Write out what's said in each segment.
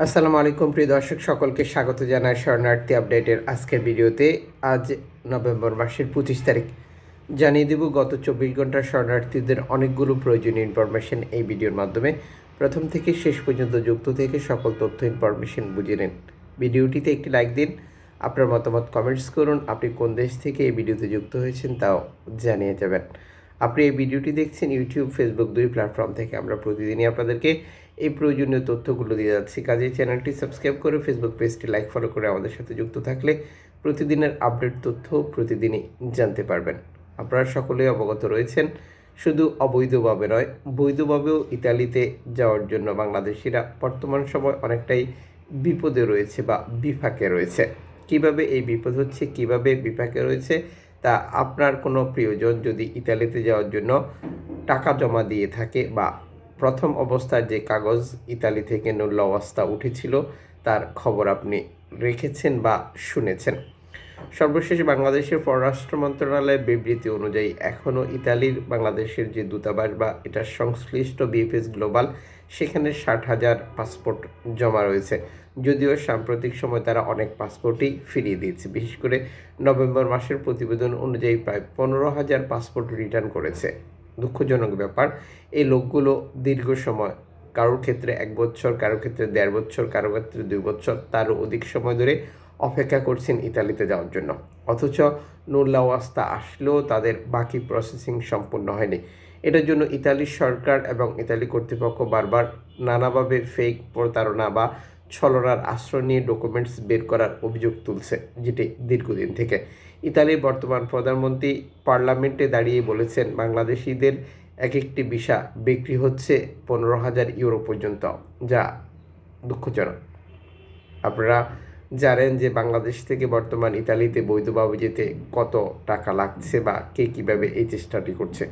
আসসালামু আলাইকুম, প্রিয় দর্শক, সকলকে স্বাগত জানাই শরণার্থী আপডেটের আজকের ভিডিওতে। আজ নভেম্বর মাসের পঁচিশ তারিখ। জানিয়ে দেব, গত চব্বিশ ঘণ্টার শরণার্থীদের অনেকগুলো প্রয়োজনীয় ইনফরমেশন এই ভিডিওর মাধ্যমে। প্রথম থেকে শেষ পর্যন্ত যুক্ত থেকে সকল তথ্য ইনফরমেশন বুঝে নিন। ভিডিওটিতে একটি লাইক দিন, আপনার মতামত কমেন্টস করুন, আপনি কোন দেশ থেকে এই ভিডিওতে যুক্ত হয়েছেন তাও জানিয়ে যাবেন। আপনি এই ভিডিওটি দেখছেন ইউটিউব ফেসবুক দুই প্ল্যাটফর্ম থেকে। আমরা প্রতিদিনই আপনাদেরকে এই প্রয়োজনীয় তথ্যগুলো দিয়ে যাচ্ছি। কাজে চ্যানেলটি সাবস্ক্রাইব করে ফেসবুক পেজটি লাইক ফলো করে আমাদের সাথে যুক্ত থাকলে প্রতিদিনের আপডেট তথ্য প্রতিদিনই জানতে পারবেন। আপনারা সকলেই অবগত রয়েছেন, শুধু অবৈধভাবে নয়, বৈধভাবেও ইতালিতে যাওয়ার জন্য বাংলাদেশিরা বর্তমান সময় অনেকটাই বিপদে রয়েছে বা বিপাকে রয়েছে। কীভাবে এই বিপদ হচ্ছে, কীভাবে বিপাকে রয়েছে, তা আপনার কোনো প্রিয়জন যদি ইতালিতে যাওয়ার জন্য টাকা জমা দিয়ে থাকে বা প্রথম অবস্থায় যে কাগজ ইতালি থেকে নূল্য অবস্থা উঠেছিল, তার খবর আপনি রেখেছেন বা শুনেছেন। সর্বশেষ বাংলাদেশের পররাষ্ট্র মন্ত্রণালয়ের বিবৃতি অনুযায়ী এখনও ইতালির বাংলাদেশের যে দূতাবাস বা এটার সংশ্লিষ্ট বিএফএস গ্লোবাল, সেখানে ষাট হাজার পাসপোর্ট জমা রয়েছে। যদিও সাম্প্রতিক সময় তারা অনেক পাসপোর্টই ফিরিয়ে দিয়েছে। বিশেষ করে নভেম্বর মাসের প্রতিবেদন অনুযায়ী প্রায় পনেরো হাজার পাসপোর্ট রিটার্ন করেছে। দুঃখজনক ব্যাপার। এই লোকগুলো দীর্ঘ সময় কারোর ক্ষেত্রে এক বছর, কারোর ক্ষেত্রে দেড় বছর, কারোর ক্ষেত্রে দুই বছর তারও অধিক সময় ধরে অপেক্ষা করছেন ইতালিতে যাওয়ার জন্য। অথচ নুল্লা ওয়াস্তা আসলেও তাদের বাকি প্রসেসিং সম্পূর্ণ হয়নি। এটার জন্য ইতালির সরকার এবং ইতালি কর্তৃপক্ষ বারবার নানাভাবে ফেক প্রতারণা বা ছলনার আশ্রয় নিয়ে ডকুমেন্টস বের করার অভিযোগ তুলছে, যেটি দীর্ঘদিন থেকে। ইতালির বর্তমান প্রধানমন্ত্রী পার্লামেন্টে দাঁড়িয়ে বলেছেন, বাংলাদেশিদের এক একটি ভিসা বিক্রি হচ্ছে পনেরো হাজার ইউরো পর্যন্ত, যা দুঃখজনক। আপনারা জানেন যে বাংলাদেশ থেকে বর্তমান ইতালিতে বৈধভাবে যেতে কত টাকা লাগছে বা কে কীভাবে এই চেষ্টাটি করছে।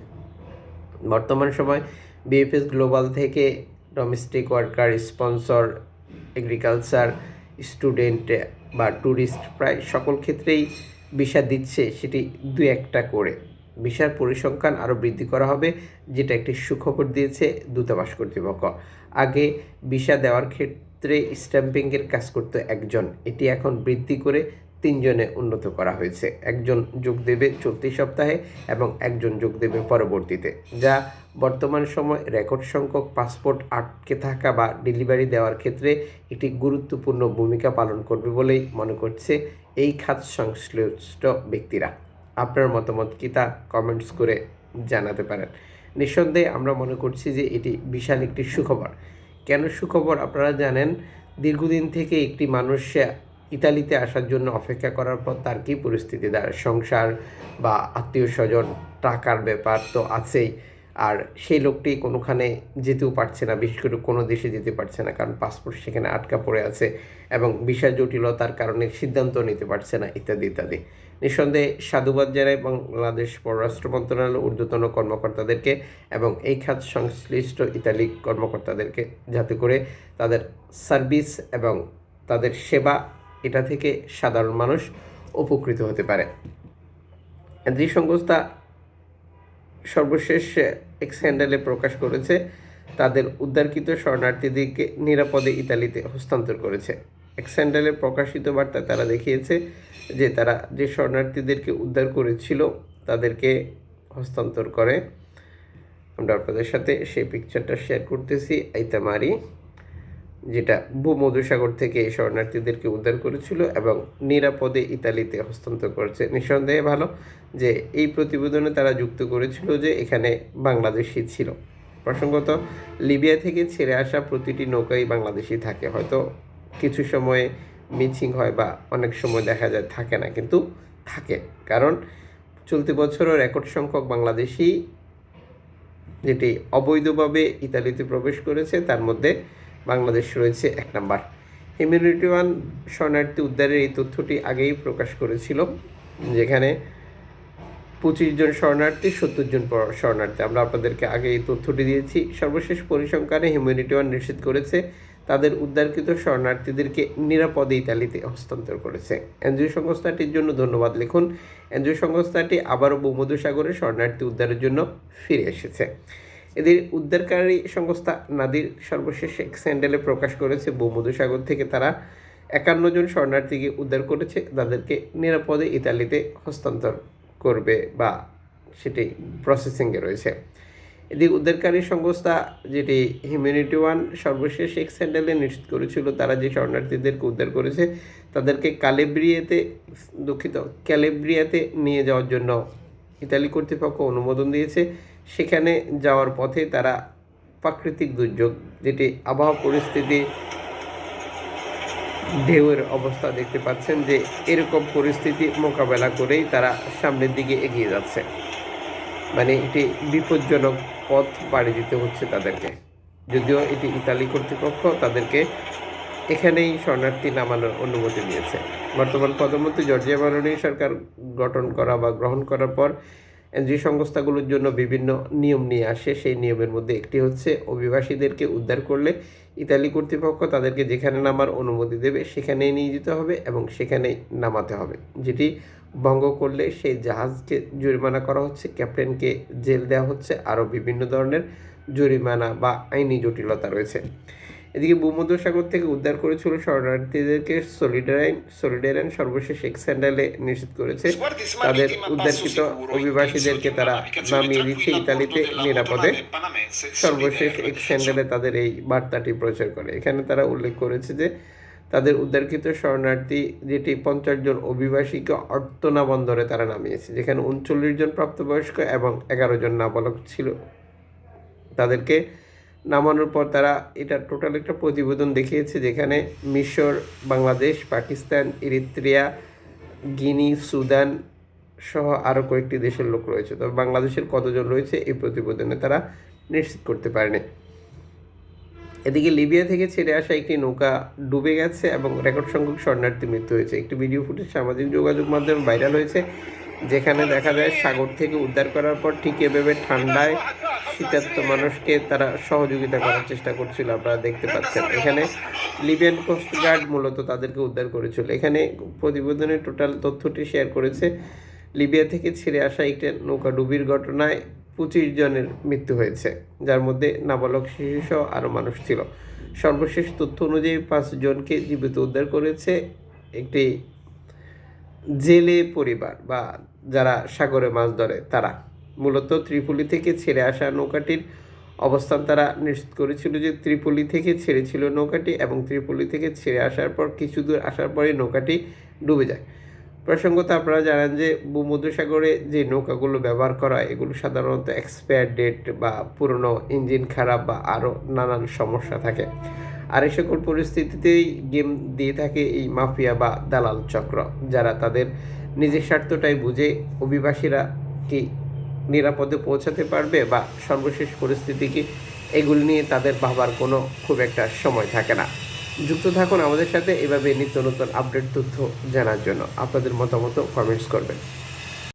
বর্তমান সময় বিএফএস গ্লোবাল থেকে domestic worker sponsor agriculture student বা ট্যুরিস্ট প্রায় সকল ক্ষেত্রেই ভিসা দিচ্ছে সেটি দু একটা করে। ভিসার পরিসংখ্যান আরও বৃদ্ধি করা হবে, যেটা একটি সুখবর দিয়েছে দূতাবাস কর্তৃপক্ষ। আগে ভিসা দেওয়ার ক্ষেত্রে স্ট্যাম্পিংয়ের কাজ করতো একজন, এটি এখন বৃদ্ধি করে তিনজনে উন্নত করা হয়েছে। একজন যোগ দেবে চলতি সপ্তাহে এবং একজন যোগ দেবে পরবর্তীতে, যা বর্তমান সময় রেকর্ড সংখ্যক পাসপোর্ট আটকে থাকা বা ডেলিভারি দেওয়ার ক্ষেত্রে একটি গুরুত্বপূর্ণ ভূমিকা পালন করবে বলেই মনে করছে এই খাত সংশ্লিষ্ট ব্যক্তিরা। আপনার মতামত কি তা কমেন্টস করে জানাতে পারেন। নিঃসন্দেহে আমরা মনে করছি যে এটি বিশাল একটি সুখবর। কেন সুখবর? আপনারা জানেন, দীর্ঘদিন থেকে একটি মানুষ ইতালিতে আসার জন্য অপেক্ষা করার পর তার কী পরিস্থিতি? দাঁড়ায় সংসার বা আত্মীয় স্বজন টাকার ব্যাপার তো আছেই। আর সেই লোকটি কোনোখানে যেতেও পারছে না, বিশেষ করে কোনো দেশে যেতে পারছে না, কারণ পাসপোর্ট সেখানে আটকা পড়ে আছে এবং বিষয় জটিলতার কারণে সিদ্ধান্ত নিতে পারছে না, ইত্যাদি ইত্যাদি। নিঃসন্দেহে সাধুবাদ জানাই বাংলাদেশ পররাষ্ট্র মন্ত্রণালয় ঊর্ধ্বতন কর্মকর্তাদেরকে এবং এই খাত সংশ্লিষ্ট ইতালি কর্মকর্তাদেরকে, যাতে করে তাদের সার্ভিস এবং তাদের সেবা এটা থেকে সাধারণ মানুষ উপকৃত হতে পারে। যে সংস্থা সর্বশেষ এক্স হ্যান্ডেলে প্রকাশ করেছে, তাদের উদ্ধারকৃত শরণার্থীদেরকে নিরাপদে ইতালিতে হস্তান্তর করেছে। এক্স হ্যান্ডেলে প্রকাশিত বার্তায় তারা দেখিয়েছে যে তারা যে শরণার্থীদেরকে উদ্ধার করেছিল, তাদেরকে হস্তান্তর করে। আমরা আপনাদের সাথে সেই পিকচারটা শেয়ার করতেছি, আইতামারি। যেটা ভূমধুসাগর থেকে শরণার্থীদেরকে উদ্ধার করেছিল এবং নিরাপদে ইতালিতে হস্তান্তর করেছে। নিঃসন্দেহে ভালো যে এই প্রতিবেদনে তারা যুক্ত করেছিল যে এখানে বাংলাদেশি ছিল। প্রসঙ্গত, লিবিয়া থেকে ছেড়ে আসা প্রতিটি নৌকাই বাংলাদেশি থাকে। হয়তো কিছু সময়ে মিচিং হয় বা অনেক সময় দেখা যায় থাকে না, কিন্তু থাকে। কারণ চলতি বছরও রেকর্ড সংখ্যক বাংলাদেশি যেটি অবৈধভাবে ইতালিতে প্রবেশ করেছে, তার মধ্যে বাংলাদেশ রয়েছে এক নাম্বার। হিউম্যানিটি ওয়ান শরণার্থী উদ্ধারের এই তথ্যটি আগেই প্রকাশ করেছিল, যেখানে পঁচিশ জন শরণার্থী, সত্তর জন শরণার্থী। আমরা আপনাদেরকে আগে এই তথ্যটি দিয়েছি। সর্বশেষ পরিসংখ্যানে হিউম্যানিটি ওয়ান নিশ্চিত করেছে, তাদের উদ্ধারকৃত শরণার্থীদেরকে নিরাপদে ইতালিতে হস্তান্তর করেছে। এনজিও সংস্থাটির জন্য ধন্যবাদ লিখুন। এনজিও সংস্থাটি আবারও ভূমধ্যসাগরে শরণার্থী উদ্ধারের জন্য ফিরে এসেছে। এদের উদ্ধারকারী সংস্থা নাদির সর্বশেষ এক স্যান্ডেলে প্রকাশ করেছে ভূমধুসাগর থেকে তারা একান্ন জন শরণার্থীকে উদ্ধার করেছে। তাদেরকে নিরাপদে ইতালিতে হস্তান্তর করবে বা সেটি প্রসেসিংয়ে রয়েছে। এদিকে উদ্ধারকারী সংস্থা যেটি হিউম্যানিটি ওয়ান সর্বশেষ এক স্যান্ডেলে নিশ্চিত করেছিল, তারা যে শরণার্থীদেরকে উদ্ধার করেছে তাদেরকে কালেব্রিয়াতে, দুঃখিত, ক্যালেব্রিয়াতে নিয়ে যাওয়ার জন্য ইতালি কর্তৃপক্ষ অনুমোদন দিয়েছে। সেখানে যাওয়ার পথে তারা প্রাকৃতিক দুর্যোগ, যেটি আবহাওয়া পরিস্থিতি, ঢেউয়ের অবস্থা দেখতে পাচ্ছেন যে এরকম পরিস্থিতি মোকাবেলা করেই তারা সামনের দিকে এগিয়ে যাচ্ছে। মানে এটি বিপজ্জনক পথ পাড়ি দিতে হচ্ছে তাদেরকে। যদিও এটি ইতালি কর্তৃপক্ষ তাদেরকে এখানেই শরণার্থী নামানোর অনুমতি দিয়েছে। বর্তমান প্রধানমন্ত্রী জর্জিয়া মেলোনি সরকার গঠন করা বা গ্রহণ করার পর যে সংস্থাগুলোর জন্য বিভিন্ন নিয়ম নিয়ে আসে। সেই নিয়মের মধ্যে একটি হচ্ছে অভিবাসীদেরকে উদ্ধার করলে ইতালি কর্তৃপক্ষ তাদেরকে যেখানে নামার অনুমতি দেবে সেখানেই নিয়ে যেতে হবে এবং সেখানেই নামাতে হবে। যেটি ভঙ্গ করলে সেই জাহাজকে জরিমানা করা হচ্ছে, ক্যাপ্টেনকে জেল দেওয়া হচ্ছে, আরও বিভিন্ন ধরনের জরিমানা বা আইনি জটিলতা রয়েছে। এদিকে ভূমধ্যসাগর থেকে উদ্ধার করেছিল শরণার্থীদেরকে সলিডারাইন সলিডারাইন সর্বশেষ এক স্যান্ডেলে নিষেধ করেছে। তাদের উদ্ধারকৃত অভিবাসীদেরকে তারা নামিয়ে দিচ্ছে ইতালিতে নিরাপদে। সর্বশেষ এক স্যান্ডেলে তাদের এই বার্তাটি প্রচার করে। এখানে তারা উল্লেখ করেছে যে, তাদের উদ্ধারকৃত শরণার্থী যেটি পঞ্চাশ জন অভিবাসীকে অর্তনা বন্দরে তারা নামিয়েছে, যেখানে উনচল্লিশ জন প্রাপ্তবয়স্ক এবং এগারো জন নাবালক ছিল। তাদেরকে নামানোর পর তারা এটা টোটাল একটা প্রতিবেদন দেখিয়েছে যেখানে মিশর, Bangladesh, Pakistan, Eritrea, Guinea, Sudan সহ আরও কয়েকটি দেশের লোক রয়েছে। তবে বাংলাদেশের কতজন রয়েছে এই প্রতিবেদনে তারা নিশ্চিত করতে পারেনি। এদিকে লিবিয়া থেকে ছেড়ে আসা একটি নৌকা ডুবে গেছে এবং রেকর্ড সংখ্যক শরণার্থী মৃত্যু হয়েছে। একটি ভিডিও ফুটেজ সামাজিক যোগাযোগ মাধ্যমে ভাইরাল হয়েছে। যেখানে দেখা যায় সাগর থেকে উদ্ধার করার পর ঠিক এভাবে ঠান্ডায় শীতার্ত মানুষকে তারা সহযোগিতা করার চেষ্টা করছিল, আপনারা দেখতে পাচ্ছেন। এখানে লিবিয়ান কোস্ট গার্ড মূলত তাদেরকে উদ্ধার করেছিল। এখানে প্রতিবেদনে টোটাল তথ্যটি শেয়ার করেছে, লিবিয়া থেকে ছেড়ে আসা একটি নৌকা ডুবির ঘটনায় পঁচিশ জনের মৃত্যু হয়েছে, যার মধ্যে নাবালক শিশু সহ আরও মানুষ ছিল। সর্বশেষ তথ্য অনুযায়ী পাঁচজনকে জীবিত উদ্ধার করেছে একটি জেলে পরিবার বা যারা সাগরে মাছ ধরে, তারা। মূলত ত্রিপুলি থেকে ছেড়ে আসা নৌকাটির অবস্থান তারা নিশ্চিত করেছিল যে ত্রিপুলি থেকে ছেড়েছিল নৌকাটি এবং ত্রিপুলি থেকে ছেড়ে আসার পর, কিছু দূর আসার পরে নৌকাটি ডুবে যায়। প্রসঙ্গত আপনারা জানেন যে ভূমধ্যসাগরে যে নৌকাগুলো ব্যবহার করা এগুলো সাধারণত এক্সপায়ার ডেট বা পুরনো ইঞ্জিন খারাপ বা আরও নানান সমস্যা থাকে। আর সকল পরিস্থিতিতেই গেম দিয়ে থাকে এই মাফিয়া বা দালাল চক্র, যারা তাদের নিজের স্বার্থটাই বুঝে অভিবাসীরা কি নিরাপদে পৌঁছাতে পারবে বা সর্বশেষ পরিস্থিতি কি এগুলি নিয়ে তাদের ভাবার কোনো খুব একটা সময় থাকে না। যুক্ত থাকুন আমাদের সাথে এভাবে নিত্য নতুন আপডেট তথ্য জানার জন্য। আপনাদের মতামত কমেন্টস করবেন।